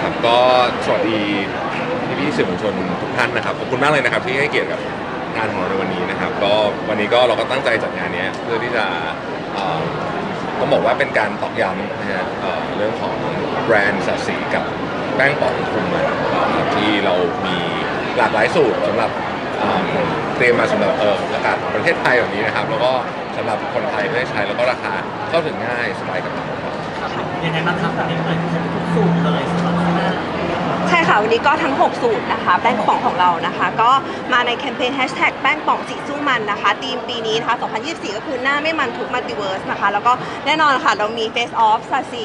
ครับก็สวัสดีพี่พี่ๆสื่อมวลชนทุกท่านนะครับขอบคุณมากเลยนะครับที่ให้เกียรติกับงานของเราในวันนี้นะครับ ก็วันนี้ก็เราก็ตั้งใจจัดงานเนี้ยเพื่อที่จะเอ่อต้องบอกว่าเป็นการตอกย้ำนะฮะเอ่อเรื่องของแบรนด์สัตว์สีกับแป้งปองคุมมันนะครับที่เรามีหลากหลายสูตรสำหรับเอ่อเตรียมมาสำหรับเอ่ออากาศของประเทศไทยแบบนี้นะครับ แล้วก็สำหรับคนไทยเพื่อให้ใช้แล้วก็ราคาเข้าถึงง่ายสบายกระเป๋า ยังไงบ้างครับวันนี้เปิดทุกสูตรเลยสำหรับหน้าใช่ค่ะวันนี้ก็ทั้ง 6 สูตรนะคะแป้งป่องของเรานะคะ ก็มาในแคมเปญแฮชแท็กแป้งป่องสีสู้มันนะคะธีมปีนี้นะคะ 2024 ก็คือหน้าไม่มันทุกมัลติเวิร์สนะคะ แล้วก็แน่นอนค่ะ เรามี Face Off ซาซิ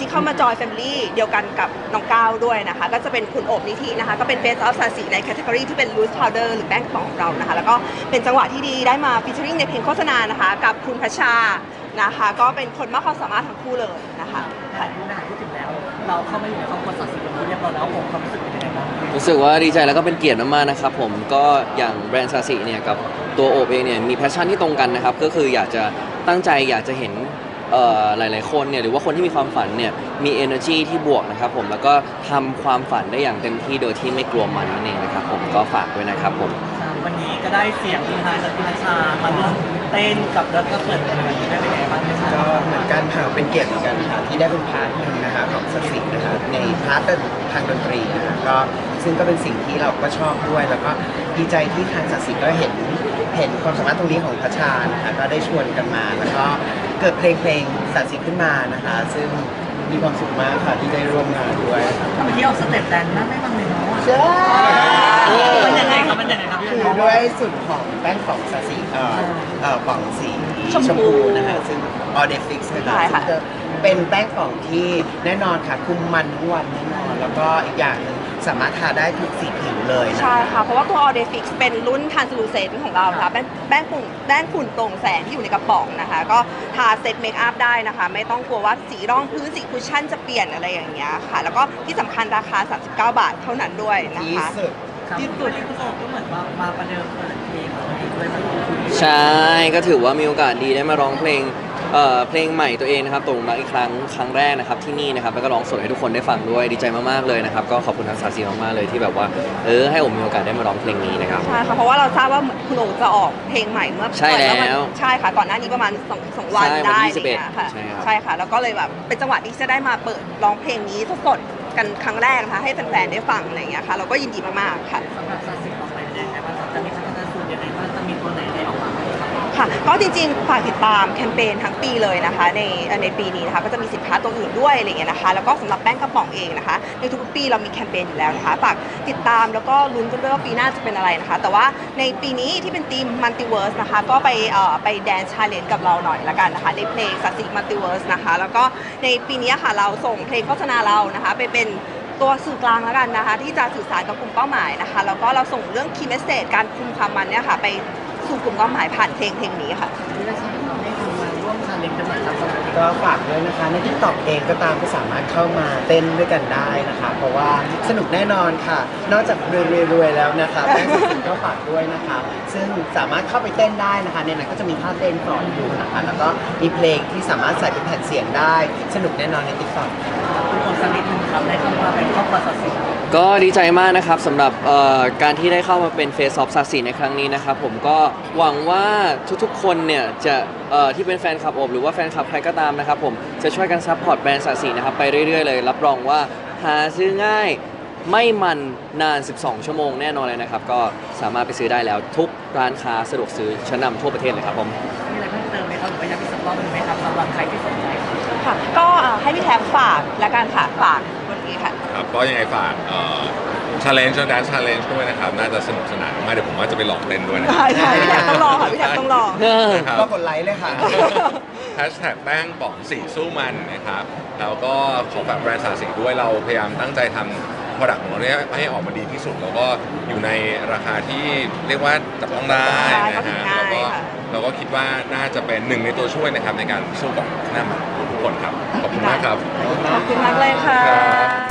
ที่เข้ามาจอยแฟมิลี่เดียวกันกับน้องก้าวด้วยนะคะ ก็จะเป็นคุณโอบนิธินะคะ ก็เป็น Face Off ซาซิในแคตตากรีที่เป็น loose powder หรือแป้งป่องของเรานะคะ แล้วก็เป็นจังหวะที่ดีได้มาฟีเจอริงในเพลงโฆษณานะคะ กับคุณพัชชา นะคะ ก็เป็นคนมากความสามารถทั้งคู่เลยนะคะถ่ายรูปนะพูดถึงแล้ว เราเข้ามาอยู่ในครอบครัวสัตว์สีวันนี้เรียบร้อยแล้วผมความรู้สึกเป็นยังไงบ้างรู้สึกว่าดีใจแล้วก็เป็นเกียรติมากๆนะครับผมก็อย่างแบรนด์ซาซิเนี่ยกับตัวโอบเองเนี่ยมีแพชชั่นที่ตรงกันนะครับก็คืออยากจะตั้งใจอยากจะเห็นเอ่อหลายๆคนเนี่ยหรือว่าคนที่มีความฝันเนี่ยมี energy ที่บวกนะครับผมแล้วก็ทำความฝันได้อย่างเต็มที่โดยที่ไม่กลัวมันนั่นเองนะครับผมก็ฝากด้วยนะครับผม วันนี้ก็ได้เสียงที่ทายจากพี่นัชชามาร่วมเต้นกับแล้วก็เปิดตัววันนี้ได้เป็นยังไงบ้างพี่นัชชา ก็เหมือนกันค่ะเป็นเกียรติเหมือนกันค่ะที่ได้เป็นพาร์ทหนึ่งนะคะของสสินะคะในพาร์ททางดนตรีนะคะก็ซึ่งก็เป็นสิ่งที่เราก็ชอบด้วย แล้วก็ดีใจที่ทางสัสิก็เห็นเห็นความสามารถตรงนี้ของพระชานะคะก็ได้ชวนกันมาแล้วก็เกิดเพลงเพลงสัสิขึ้นมานะคะ ซึ่งมีความสุขมากค่ะที่ได้ร่วมงานด้วยทำไมที่เอาสเต็ปแดนนั่นไม่มันเลยเนาะใช่ มันยังไงครับมันยังไงครับพี่คือด้วยสูตรของแป้งของสสิเอ่อเอ่อป่องสีชมพูนะคะซึ่งออเดฟิกซ์นะคะใช่ค่ะซึ่งจะเป็นแป้งป่องที่แน่นอนค่ะคุมมันทั้งวันแน่นอน แล้วก็อีกอย่างหนึ่งสามารถทาได้ทุกสีผิวเลยนะ ใช่ค่ะ เพราะว่าตัว All Day Fix เป็นรุ่น Translucent ของเราค่ะแป้งแป้งฝุ่นแป้งฝุ่นโปร่งแสงที่อยู่ในกระป๋องนะคะ ก็ทาเซตเมคอัพได้นะคะ ไม่ต้องกลัวว่าสีรองพื้นสีคุชชั่นจะเปลี่ยนอะไรอย่างเงี้ยค่ะ แล้วก็ที่สำคัญราคา 39 บาทเท่านั้นด้วยนะที่คะสุด ครับ ที่สุดที่คุณโอบก็เหมือนว่ามาประเดิมเปิดเพลงของตัวเองด้วยมันคือใช่ก็ถือว่ามีโอกาสดีได้มาร้องเพลงเอ่อเพลงใหม่ตัวเองนะครับตรงรักอีกครั้งครั้งแรกนะครับที่นี่นะครับแล้วก็ร้องสดให้ทุกคนได้ฟังด้วยดีใจมากๆเลยนะครับก็ขอบคุณทางซาซีมากๆเลยที่แบบว่าเออให้ผมมีโอกาสได้มาร้องเพลงนี้นะครับ ใช่ค่ะเพราะว่าเราทราบว่าคุณโอจะออกเพลงใหม่เมื่อใช่แล้วเมื่อใช่ค่ะ ก่อนหน้านี้ประมาณสองสองวันใช่วันได้ที่อะไรเงี้ยค่ะใช่ครับ ใช่ค่ะ แล้วก็เลยแบบเป็นจังหวะที่จะได้มาเปิดร้องเพลงนี้สดๆ กันครั้งแรกนะคะให้แฟนๆได้ฟังอะไรอย่างเงี้ยค่ะเราก็ยินดีมากๆค่ะ สำหรับสัตว์ ก็จริงๆฝากติดตามแคมเปญทั้งปีเลยนะคะ ในในปีนี้นะคะก็จะมีสินค้าตัวอื่นด้วยอะไรเงี้ยนะคะ แล้วก็สำหรับแป้งกระป๋องเองนะคะ ในทุกปีเรามีแคมเปญอยู่แล้วนะคะฝากติดตามแล้วก็ลุ้นกันด้วยว่าปีหน้าจะเป็นอะไรนะคะ แต่ว่าในปีนี้ที่เป็นทีมมัลติเวิร์สนะคะ ก็ไปเอ่อไปแดนชาเลนจ์กับเราหน่อยละกันนะคะ ในเพลงสัตสิมัลติเวิร์สนะคะ แล้วก็ในปีนี้ค่ะเราส่งเพลงโฆษณาเรานะคะไปเป็นตัวสื่อกลางแล้วกันนะคะ ที่จะสื่อสารกับกลุ่มเป้าหมายนะคะ แล้วก็เราส่งเรื่องคีย์เมสเซจการคุมความมันเนี่ยค่ะไป สู่กลุ่มเป้าหมายผ่านเพลงเพลงนี้ค่ะ ที่ได้ใช้เราได้ทำมาร่วมชาเลนจ์กันหน่อยครับสำหรับก็ฝากด้วยนะคะ ในที่ตอกเองก็ตามก็สามารถเข้ามาเต้นด้วยกันได้นะคะ เพราะว่าสนุกแน่นอนค่ะ นอกจากรวยๆแล้วนะคะแป้งสุดก็ฝากด้วยนะคะ ซึ่งสามารถเข้าไปเต้นได้นะคะ ในนั้นก็จะมีท่าเต้นสอนอยู่นะคะ แล้วก็มีเพลงที่สามารถใส่เป็นแผ่นเสียงได้ สนุกแน่นอนในติ๊กต็อก คุณโอบสักนิดนึงครับได้เข้ามาเป็นครอบครัวสัตว์สี ก็ดีใจมากนะครับสำหรับเอ่อการที่ได้เข้ามาเป็นเฟสออฟซาซีในครั้งนี้นะครับผมก็หวังว่าทุกๆคนเนี่ยจะเอ่อที่เป็นแฟนคลับโอบหรือว่าแฟนคลับใครก็ตามนะครับผมจะช่วยกันซัพพอร์ตแบรนด์ซาซีนะครับไปเรื่อยๆเลย รับรองว่าหาซื้อง่ายไม่มันนาน 12 ชั่วโมงแน่นอนเลยนะครับ ก็สามารถไปซื้อได้แล้วทุกร้านค้าสะดวกซื้อชั้นนำทั่วประเทศเลยครับผม มีอะไรเพิ่มเติมไหมครับหรือว่าอยากมีสักรอบหนึงไหมครับสำหรับใครที่สนใจ ค่ะก็เอ่อให้พี่แท็บฝากและการค่ะฝากวันนี้ค่ะ ก็ยังไงฝากชาเลนจ์แดนชาเลนจ์ด้วยนะครับ น่าจะสนุกสนานมากเดี๋ยวผมว่าจะไปลองเต้นด้วยนะใช่ใช่พี่แท็บต้องรอค่ะพี่แท็บต้องรอนะครับ ก็กดไลค์เลยค่ะ แฮชแท็กแป้งป๋องสีสู้มันนะครับแล้วก็ขอฝากแบรนด์สาสีด้วยเราพยายามตั้งใจทำ product ของเราเนี่ยให้ออกมาดีที่สุด แล้วก็อยู่ในราคาที่เรียกว่าจับต้องได้ใช่นะเข้าถึฮะงง่ายแล้วก็ค่ะ เราก็คิดว่าน่าจะเป็นหนึ่งในตัวช่วยนะครับในการสู้กับหน้ามันทุกคนครับ ขอบคุณมากครับ ขอบคุณมากเลยค่ะครับ